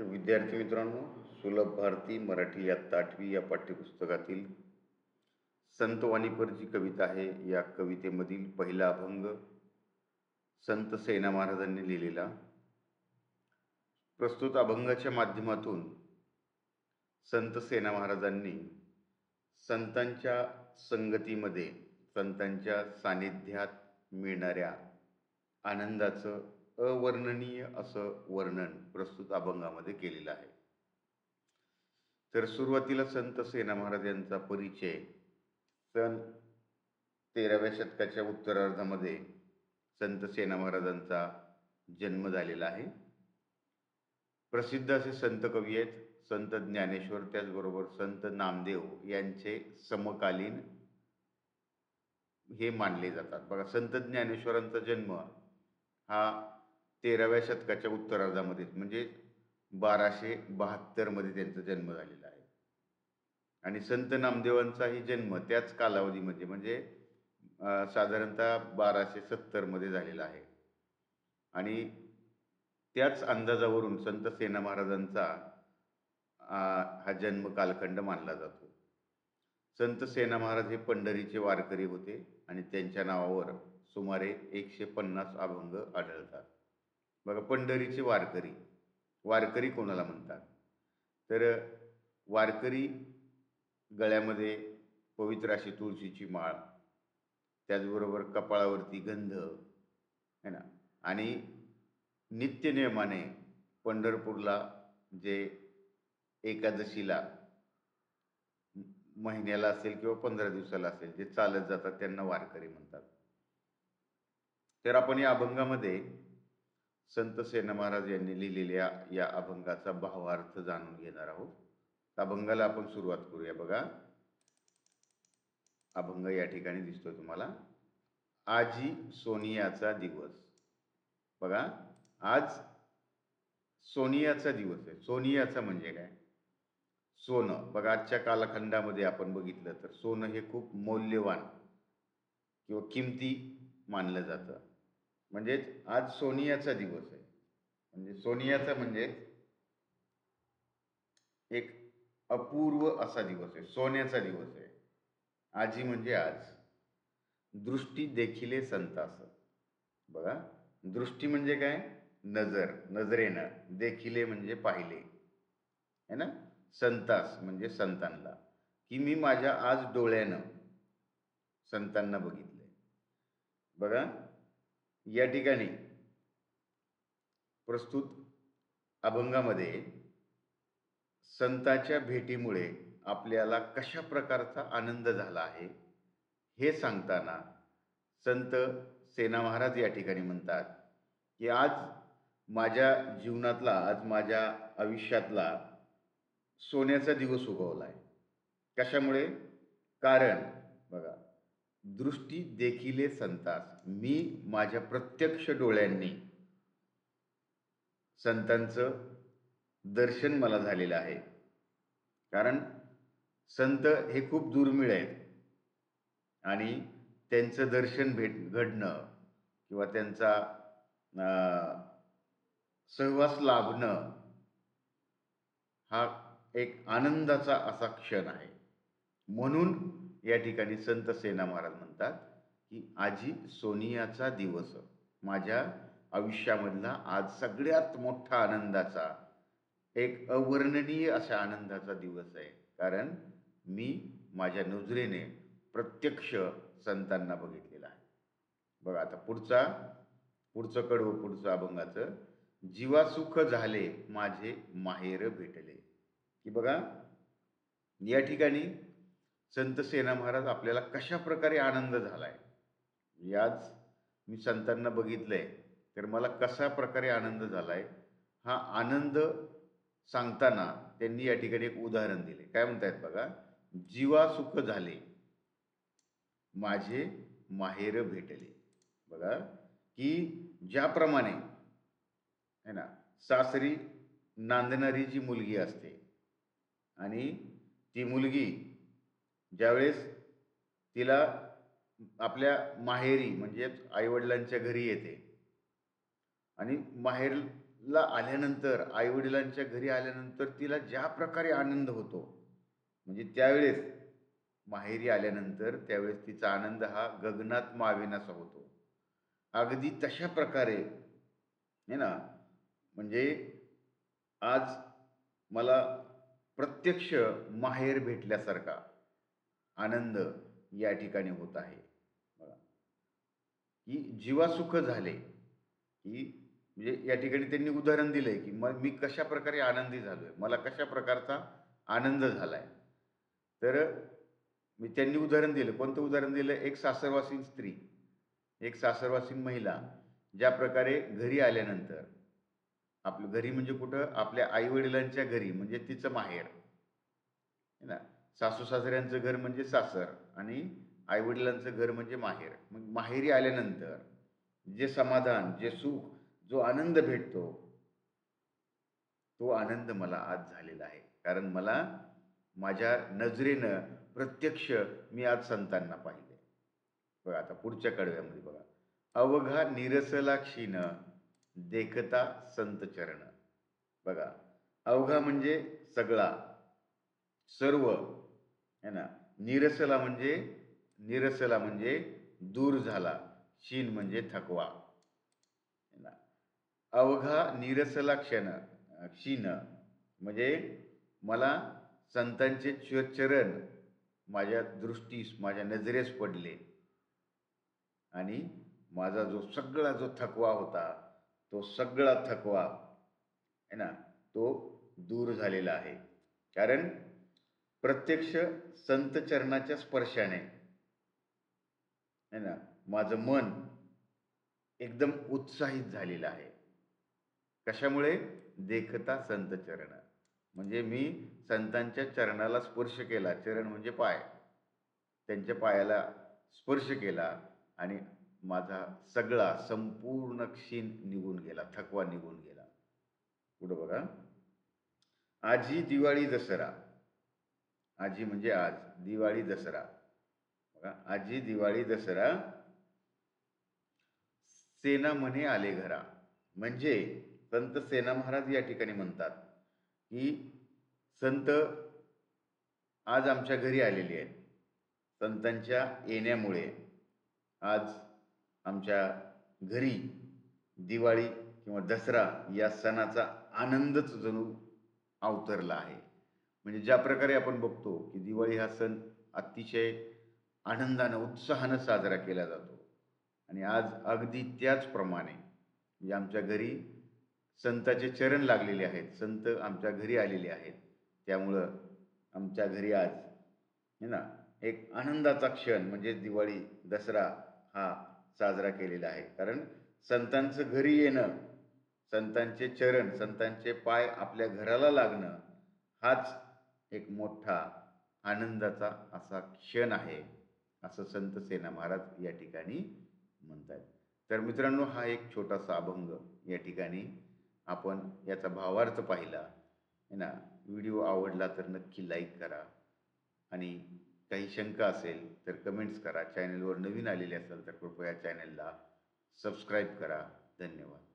तर विद्यार्थी मित्रांनो सुलभ भारती मराठी इयत्ता आठवी या पाठ्यपुस्तकातील संत वाणीपरची कविता आहे. या कवितेमधील पहिला अभंग संत सेना महाराजांनी लिहिलेला. प्रस्तुत अभंगाच्या माध्यमातून संत सेना महाराजांनी संतांच्या संगतीमध्ये संतांच्या सानिध्यात मिळणाऱ्या आनंदाचं अवर्णनीय असं वर्णन प्रस्तुत अभंगामध्ये केलेलं आहे. तर सुरुवातीला संत सेना महाराज यांचा परिचय सन तेराव्या शतकाच्या उत्तरार्धामध्ये संत सेना महाराजांचा जन्म झालेला आहे. प्रसिद्ध असे संत कवी आहेत संत ज्ञानेश्वर त्याचबरोबर संत नामदेव यांचे समकालीन हे मानले जातात. बघा संत ज्ञानेश्वरांचा जन्म हा तेराव्या शतकाच्या उत्तरार्धामध्ये म्हणजे बाराशे बहात्तरमध्ये त्यांचा जन्म झालेला आहे. आणि संत नामदेवांचाही जन्म त्याच कालावधीमध्ये म्हणजे साधारणतः बाराशे सत्तरमध्ये झालेला आहे. आणि त्याच अंदाजावरून संत सेना महाराजांचा हा जन्म कालखंड मानला जातो. संत सेना महाराज हे पंढरीचे वारकरी होते आणि त्यांच्या नावावर सुमारे एकशे पन्नास अभंग आढळतात. बघा पंढरीचे वारकरी. वारकरी कोणाला म्हणतात? तर वारकरी गळ्यामध्ये पवित्र अशी तुळशीची माळ त्याचबरोबर कपाळावरती गंध है ना? आणि नित्यनियमाने पंढरपूरला जे एकादशीला महिन्याला असेल किंवा पंधरा दिवसाला असेल जे चालत जातात त्यांना वारकरी म्हणतात. तर आपण या अभंगामध्ये संत सेना महाराज यांनी लिहिलेल्या या अभंगाचा भावार्थ जाणून घेणार आहोत. अभंगाला आपण सुरुवात करूया. बघा अभंग या ठिकाणी दिसतोय तुम्हाला. आजी सोनियाचा दिवस. बघा आज सोनियाचा दिवस आहे. सोनियाचा म्हणजे काय? सोनं. बघा आजच्या कालखंडामध्ये आपण बघितलं तर सोनं हे खूप मौल्यवान किंवा किमती मानलं जातं. म्हणजेच आज सोनियाचा दिवस आहे. म्हणजे सोनियाचा म्हणजे एक अपूर्व असा दिवस आहे. सोन्याचा दिवस आहे. आजी म्हणजे आज. दृष्टी देखिले संतास. बघा दृष्टी म्हणजे काय? नजर नजरेनं देखिले म्हणजे पाहिले. है ना? संतास म्हणजे संतांना. की मी माझ्या आज डोळ्यानं संतांना बघितलंय. बघा या ठिकाणी प्रस्तुत अभंगामध्ये संतांच्या भेटीमुळे आपल्याला कशा प्रकारचा आनंद झाला आहे हे सांगताना संत सेना महाराज या ठिकाणी म्हणतात की आज माझ्या जीवनातला आज माझ्या आयुष्यातला सोन्याचा दिवस उगवला आहे कशामुळे? कारण बघा दृष्टी देखिले संतास. मी माझ्या प्रत्यक्ष डोळ्यांनी संतांचं दर्शन मला झालेलं आहे. कारण संत हे खूप दुर्मिळ आहेत. आणि त्यांचं दर्शन भेट घडणं किंवा त्यांचा सहवास लाभणं हा एक आनंदाचा असा क्षण आहे. म्हणून या ठिकाणी संत सेना महाराज म्हणतात की आजी सोनियाचा दिवस. माझ्या आयुष्यामधला आज सगळ्यात मोठा आनंदाचा एक अवर्णनीय अशा आनंदाचा दिवस आहे. कारण मी माझ्या नजरेने प्रत्यक्ष संतांना बघितलेला आहे. बघा आता पुढचा पुढचं कडवं पुढचं अभंगाचं जीवासुख झाले माझे माहेर भेटले. की बघा या ठिकाणी संत सेना महाराज आपल्याला कशा प्रकारे आनंद झालाय? याच मी संतांना बघितलंय. तर मला कशा प्रकारे आनंद झालाय? हा आनंद सांगताना त्यांनी या ठिकाणी एक उदाहरण दिले. काय म्हणतायत बघा? जीवा सुख झाले माझे माहेर भेटले. बघा की ज्याप्रमाणे है ना सासरी नांदणारी जी मुलगी असते आणि ती मुलगी ज्यावेळेस तिला आपल्या माहेरी म्हणजेच आईवडिलांच्या घरी येते. आणि माहेरला आल्यानंतर आईवडिलांच्या घरी आल्यानंतर तिला ज्या प्रकारे आनंद होतो म्हणजे त्यावेळेस माहेरी आल्यानंतर त्यावेळेस तिचा आनंद हा गगनात मावेनासा होतो. अगदी तशा प्रकारे है ना? म्हणजे आज मला प्रत्यक्ष माहेर भेटल्यासारखा आनंद या ठिकाणी होत आहे. बघा. की जीवासुख झाले की म्हणजे या ठिकाणी त्यांनी उदाहरण दिलंय की मग मी कशा प्रकारे आनंदी झालोय मला कशा प्रकारचा आनंद झालाय. तर मी त्यांनी उदाहरण दिलं. कोणतं उदाहरण दिलं? एक सासरवासीन स्त्री एक सासरवासीन महिला ज्या प्रकारे घरी आल्यानंतर आपलं घरी म्हणजे कुठं? आपल्या आईवडिलांच्या घरी म्हणजे तिचं माहेर. है ना? सासू सासऱ्यांचं घर म्हणजे सासर आणि आईवडिलांचं घर म्हणजे माहेर. मग माहेरी आल्यानंतर जे समाधान जे सुख जो आनंद भेटतो तो आनंद मला आज झालेला आहे. कारण मला माझ्या नजरेनं प्रत्यक्ष मी आज संतांना पाहिले बघा आता पुढच्या कडव्यामध्ये बघा. अवघा निरसला क्षीण देखता संत चरण. बघा. अवघा म्हणजे सगळा सर्व है ना? निरसला म्हणजे निरसला म्हणजे दूर झाला क्षीण म्हणजे थकवा. है ना? अवघा निरसला क्षण क्षीण म्हणजे मला संतांचे चरण माझ्या दृष्टीस माझ्या नजरेस पडले. आणि माझा जो सगळा जो थकवा होता तो सगळा थकवा आहे ना? तो दूर झालेला आहे. कारण प्रत्यक्ष संत चरणाच्या स्पर्शाने. है ना? माझं मन एकदम उत्साहित झालेलं आहे. कशामुळे? देखता संत चरण. म्हणजे मी संतांच्या चरणाला स्पर्श केला. चरण म्हणजे पाय. त्यांच्या पायाला स्पर्श केला आणि माझा सगळा संपूर्ण क्षीण निघून गेला. थकवा निघून गेला. पुढं बघा. आजी दिवाळी दसरा. आजी म्हणजे आज दिवाळी दसरा. बघा आजी दिवाळी दसरा सेना म्हणे आले घरा. म्हणजे संत सेना महाराज या ठिकाणी म्हणतात की संत आज आमच्या घरी आलेले आहेत. संतांच्या येण्यामुळे आज आमच्या घरी दिवाळी किंवा दसरा या सणाचा आनंदच जणू अवतरला आहे. म्हणजे ज्या प्रकारे आपण बघतो की दिवाळी हा सण अतिशय आनंदानं उत्साहानं साजरा केला जातो. आणि आज अगदी त्याचप्रमाणे म्हणजे आमच्या घरी संताचे चरण लागलेले आहेत. संत आमच्या घरी आलेले आहेत. त्यामुळं आमच्या घरी आज है ना एक आनंदाचा क्षण म्हणजे दिवाळी दसरा हा साजरा केलेला आहे. कारण संतांचं घरी येणं संतांचे चरण संतांचे पाय आपल्या घराला लागणं हाच एक मोठा आनंदाचा असा क्षण आहे असं संत सेना महाराज या ठिकाणी म्हणतात तर मित्रांनो हा एक छोटासा अभंग या ठिकाणी आपण याचा भावार्थ पाहिला. आहे ना? व्हिडिओ आवडला तर नक्की लाईक करा आणि काही शंका असेल तर कमेंट्स करा. चॅनलवर नवीन आलेले असेल तर कृपया चॅनलला सबस्क्राईब करा. धन्यवाद.